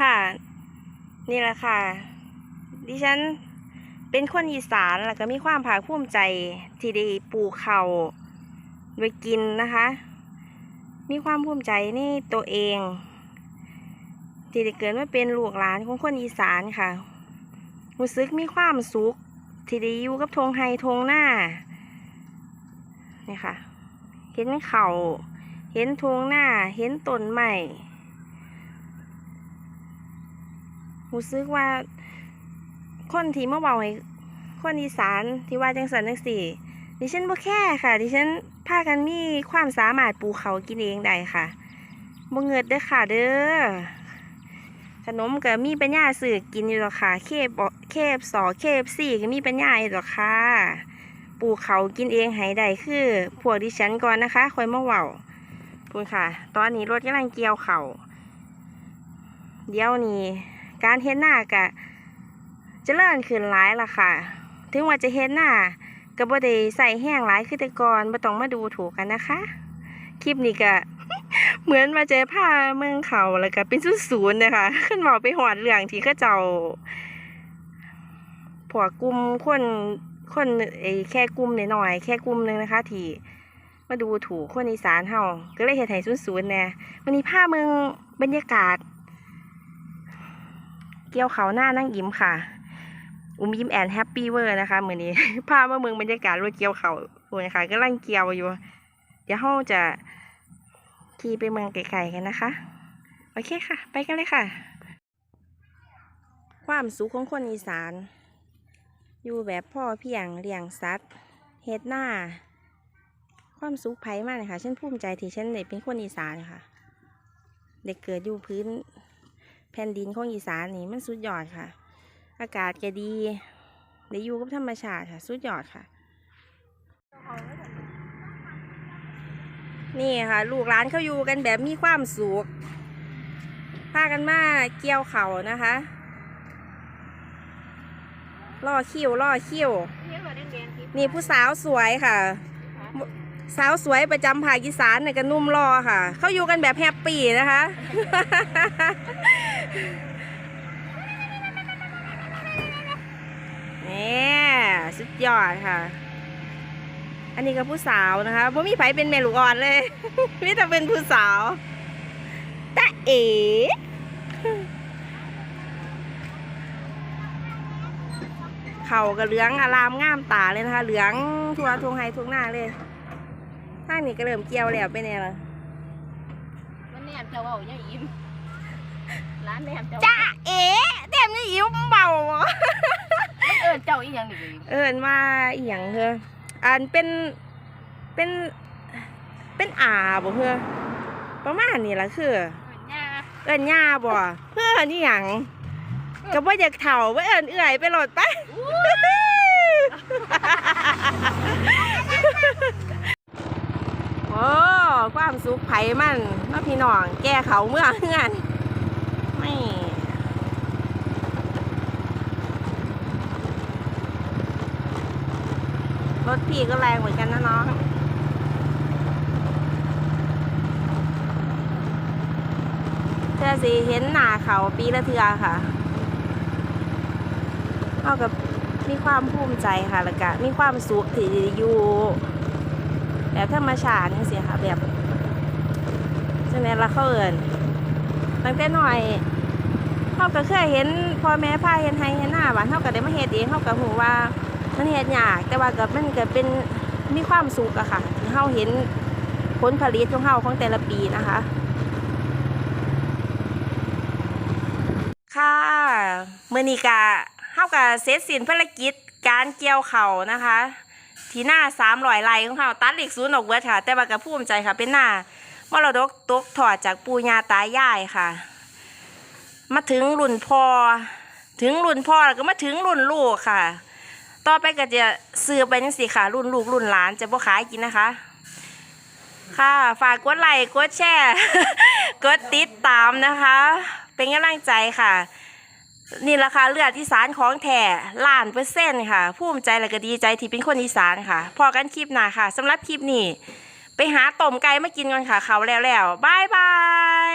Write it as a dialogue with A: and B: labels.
A: ค่ะ นี่แหละค่ะ ดิฉันเป็นคนอีสานแล้วก็มีความภาคภูมิใจที่ได้ปลูกเขาไว้กินนะคะ มีความภูมิใจในตัวเองที่ได้เกิดมาเป็นลูกหลานของคนอีสานค่ะรู้สึกมีความสุขที่ได้อยู่กับทงไฮทงหน้านี่ค่ะ เห็นเขาเห็นทงหน้า เห็นต้นไม้ รู้สึกว่าคนที่มาเบาให้คนอีสานที่ว่าจังสันจังสี่ดิฉันบ่แค่ค่ะ ดิฉันพากันมีความสามารถปลูกเขากินเองได้ค่ะบ่เงิดเด้อค่ะเด้อขนมก็มีปัญญาซื้อกินอยู่หรอกค่ะ เคบบ่เคบสอเคบสี่ก็มีปัญญาอยู่หรอกค่ะปลูกเขากินเองให้ได้คือพวกดิฉันก่อนนะคะคอยมาเว้าพูดค่ะ ตอนนี้รถกำลังเกี่ยวเขาวเดี๋ยวนี้ การเฮ็ดหน้ากะจะเลื่อนขึ้นหลายละค่ะ ถึงว่าจะเฮ็ดหน้าก็บ่ได้ใส่แห้งหลายคือแต่ก่อนบ่ต้องมาดูถูกกันนะคะ คลิปนี้ก็เหมือนมาเจอผ้าเมืองเขาแล้วก็เป็นศูนย์ๆนะคะขึ้นบอกไปหอดเรื่องที่เขาเจ้าพวกลุ่มคนคนไอ้แค่กลุ่มหน่อยๆแค่กลุ่มนึงนะคะ ที่มาดูถูกคนอีสานเฮาก็เลยเฮ็ดให้ศูนย์ๆแน่วันนี้ผ้าเมืองบรรยากาศ เกี่ยวเขาหน้านั่งยิ้มค่ะ อุ้มยิ้มแอนแฮปปี้เวอร์นะคะมือนี้พามาเมืองบรรยากาศรถเกี่ยวเขาโอ้ยค่ะก็ลังเกี่ยวอยู่ เดี๋ยวเราจะขี่ไปเมืองไกลๆกันนะคะ โอเคค่ะ ไปกันเลยค่ะ ความสุขของคนอีสาน อยู่แบบพ่อเพียงเลี้ยงสัตว์เฮ็ดหน้า ความสุขไผ่มากเลยค่ะฉันภูมิใจที่ฉันได้เป็นคนอีสานค่ะ เด็กเกิดอยู่พื้น แผ่นดินของอีสานนี่มันสุดยอดค่ะ อากาศก็ดีได้อยู่กับธรรมชาติค่ะ สุดยอดค่ะ นี่ค่ะ ลูกหลานเขาอยู่กันแบบมีความสุขพากันมาเกี่ยวเขานะคะล่อคิ้วล่อคิ้วนี่ผู้สาวสวยค่ะ สาวสวยประจำภาคอีสานเนี่ยก็นุ่มรอค่ะ เขาอยู่กันแบบแฮปปี้นะคะ นี่สุด ยอดค่ะ อันนี้ก็ผู้สาวนะคะบ่มีไผเป็นเมลูกอ่อนเลยมีแต่เป็นผู้สาวตะเอ๋เขากับเหลืองอารามงามตาเลยนะคะ เหลืองทั่วทวงไฮทวงหน้าเลยทางนี้ก็เริ่มเกี่ยวแล้วไปเนี่ยละ
B: มันแนมจะเว่าอย่ายิ้มร้านแนมจะ
A: จ้าเอ๋เต็มนี่อิ่วเบา
B: เออเจ้าอีหยังนี่
A: เอินว่าอหย่างเธออันเป็นเป็นเป็นอาบ่เพื่อประมาณนี้ละคือ
B: ย่า
A: เอินย่าบ่เพื่อนี่หยังก็บ่อยากเฒ่าบ่เอินเอื่อยไปโหลดไปโอ้ความสุขไผมันเนาะพี่น้องแก้เขาเมื่อเฮือนไม่ รถพี่ก็แรงเหมือนกันนะน้องเธอสิเห็นหน้าเขาปีละเทือค่ะเท่ากับมีความภูมิใจค่ะแล้วก็มีความสุขที่อยู่แบบธรรมชาตินี่สิค่ะแบบจังได๋ละเขาเอิ้นตั้งแต่น้อยเฮาก็เคยเห็นพ่อแม่พาเฮ็ดไร่เฮ็ดนาบ้านเฮาก็ได้มาเฮ็ดเองเฮาก็ฮู้ว่า มันเฮ็ดยากแต่ว่าก็มันก็เป็นมีความสุขอะค่ะที่เฮาเห็นผลผลิตของเฮาของแต่ละปีนะคะ ค่ะมื้อนี้ก็เฮาก็เสร็จสิ้นภารกิจการเกี่ยวเข้านะคะ ที่หน้าสามรอยไร่ของเขาตัดเหล็กศูนย์ออกเบิดค่ะ แต่ว่าก็ภูมิใจค่ะเป็นหน้ามรดกตกถอดจากปู่ย่าตายายค่ะ มาถึงรุ่นพ่อถึงรุ่นพ่อแล้วก็มาถึงรุ่นลูกค่ะ ต่อไปก็จะซื้อไปจังสิค่ะ รุ่นลูกรุ่นหลานจะบ่ขายกินนะคะ ค่ะ ฝากกดไลค์กดแชร์กดติดตามนะคะ เป็นกำลังใจค่ะ นี่แหละค่ะเลือดอีสานของแท้ล้านเปอร์เซ็นต์ค่ะภูมิใจและก็ดีใจที่เป็นคนอีสานค่ะ พอกันคลิปหน้าค่ะสำหรับคลิปนี้ ไปหาต้มไก่มากินกันค่ะ เขาแล้วแล้วบายบาย